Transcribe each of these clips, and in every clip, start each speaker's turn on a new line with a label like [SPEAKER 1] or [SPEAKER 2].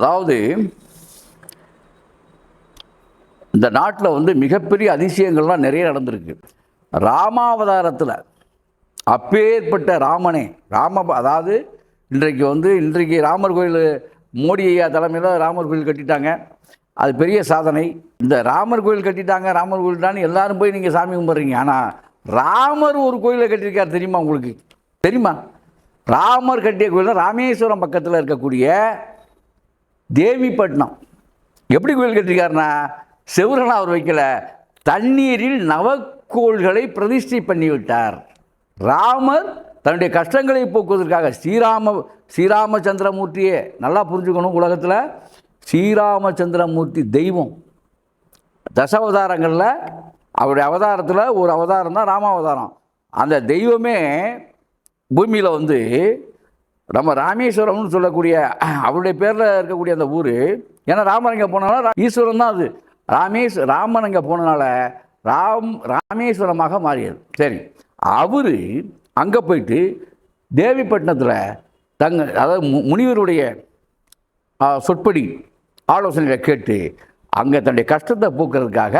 [SPEAKER 1] அதாவது இந்த நாட்டில் வந்து மிகப்பெரிய அதிசயங்கள்லாம் நிறைய நடந்திருக்கு. ராமாவதாரத்தில் அப்பேற்பட்ட ராமனே ராம அதாவது இன்றைக்கு வந்து இன்றைக்கு ராமர் கோயில் மோடி ஐயா தலைமையில் ராமர் கோயில் கட்டிட்டாங்க. அது பெரிய சாதனை. இந்த ராமர் கோயில் கட்டிட்டாங்க ராமர் கோயில் தான் எல்லாரும் போய் நீங்கள் சாமி கும்பிட்றீங்க. ஆனால் ராமர் ஒரு கோயிலை கட்டியிருக்கார் தெரியுமா உங்களுக்கு? தெரியுமா? ராமர் கட்டிய கோயில் ராமேஸ்வரம் பக்கத்தில் இருக்கக்கூடிய தேவிப்பட்டினம். எப்படி கோயில் கட்டிருக்காருன்னா செவுரெல்லாம் அவர் வைக்கல தண்ணீரில் நவக்கோள்களை பிரதிஷ்டை பண்ணிவிட்டார். ராமர் தன்னுடைய கஷ்டங்களை போக்குவதற்காக ஸ்ரீராம ஸ்ரீராமச்சந்திரமூர்த்தியே நல்லா புரிஞ்சுக்கணும் உலகத்தில். ஸ்ரீராமச்சந்திரமூர்த்தி தெய்வம். தசாவதாரங்களில் அவருடைய அவதாரத்தில் ஒரு அவதாரம் தான் ராமாவதாரம். அந்த தெய்வமே பூமியில் வந்து நம்ம ராமேஸ்வரம்னு சொல்லக்கூடிய அவருடைய பேரில் இருக்கக்கூடிய அந்த ஊர் ஏன்னா ராமர் இங்கே போனால ஈஸ்வரன் தான் அது. ராமேஸ் ராமன் அங்கே போனனால ராம் ராமேஸ்வரமாக மாறியது. சரி அவர் அங்கே போயிட்டு தேவிப்பட்டினத்தில் தங்க அதாவது மு- முனிவருடைய சொற்படி ஆலோசனைகளை கேட்டு அங்கே தன்னுடைய கஷ்டத்தை போக்குறதுக்காக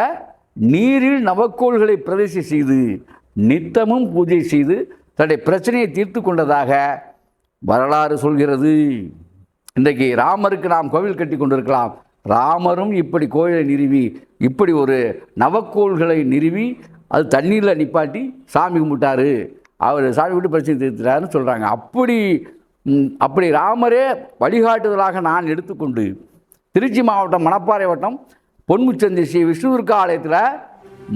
[SPEAKER 1] நீரில் நவக்கோள்களை பிரதிஷ்டை செய்து நித்தமும் பூஜை செய்து தன்னுடைய பிரச்சனையை தீர்த்து கொண்டதாக வரலாறு சொல்கிறது. இன்றைக்கு ராமருக்கு நாம் கோவில் கட்டி கொண்டிருக்கலாம். ராமரும் இப்படி கோயிலை நிறுவி இப்படி ஒரு நவக்கோள்களை நிறுவி அது தண்ணீரில் நிப்பாட்டி சாமி கும்பிட்டாரு. அவர் சாமி விட்டு பிரச்சனை தீர்த்துட்டாருன்னு சொல்கிறாங்க அப்படி அப்படி ராமரே வழிகாட்டுதலாக நான் எடுத்துக்கொண்டு திருச்சி மாவட்டம் மணப்பாறை வட்டம் பொன்முச்சந்தி ஸ்ரீ விஷ்ணுவிற்கு ஆலயத்தில்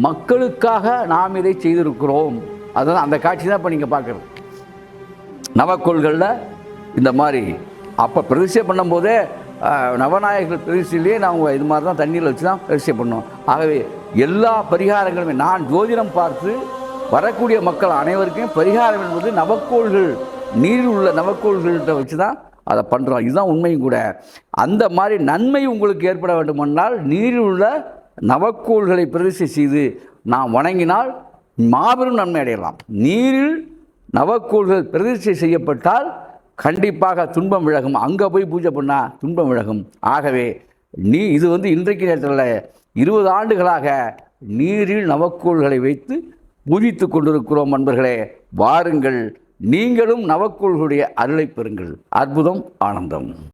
[SPEAKER 1] மக்களுக்காக நாம் இதை செய்திருக்கிறோம். அதுதான் அந்த காட்சி தான் இப்போ நீங்கள் பார்க்குறது. நவக்கோள்களில் இந்த மாதிரி. அப்போ பிரதிஷ்டை பண்ணும்போதே நவநாயகர்கள் பிரதிஷ்டையிலேயே நாங்கள் இது மாதிரி தான் தண்ணியில் வச்சு தான் பிரதிஷ்டை பண்ணோம் ஆகவே எல்லா பரிகாரங்களுமே நான் ஜோதிடம் பார்த்து வரக்கூடிய மக்கள் அனைவருக்கும் பரிகாரம் என்பது நவக்கோள்கள் நீரில் உள்ள நவக்கோள்கள்கிட்ட வச்சு தான் அதை பண்ணுறோம் இதுதான் உண்மையும் கூட. அந்த மாதிரி நன்மை உங்களுக்கு ஏற்பட வேண்டுமென்றால் நீரில் உள்ள நவக்கோள்களை பிரதிஷ்டை செய்து நாம் வணங்கினால் மாபெரும் நன்மை அடையலாம். நீரில் நவக்கூல்கள் பிரதிஷ்டை செய்யப்பட்டால் கண்டிப்பாக துன்பம் விலகும். அங்கே போய் பூஜை பண்ணால் துன்பம் விலகும். ஆகவே நீ இது வந்து இன்றைக்கு நேரத்தில் இருபது ஆண்டுகளாக நீரில் நவக்கோள்களை வைத்து பூஜித்து கொண்டிருக்கிறோம் நண்பர்களே வாருங்கள் நீங்களும் நவக்கோள்களுடைய அருளை பெறுங்கள். அற்புதம் ஆனந்தம்.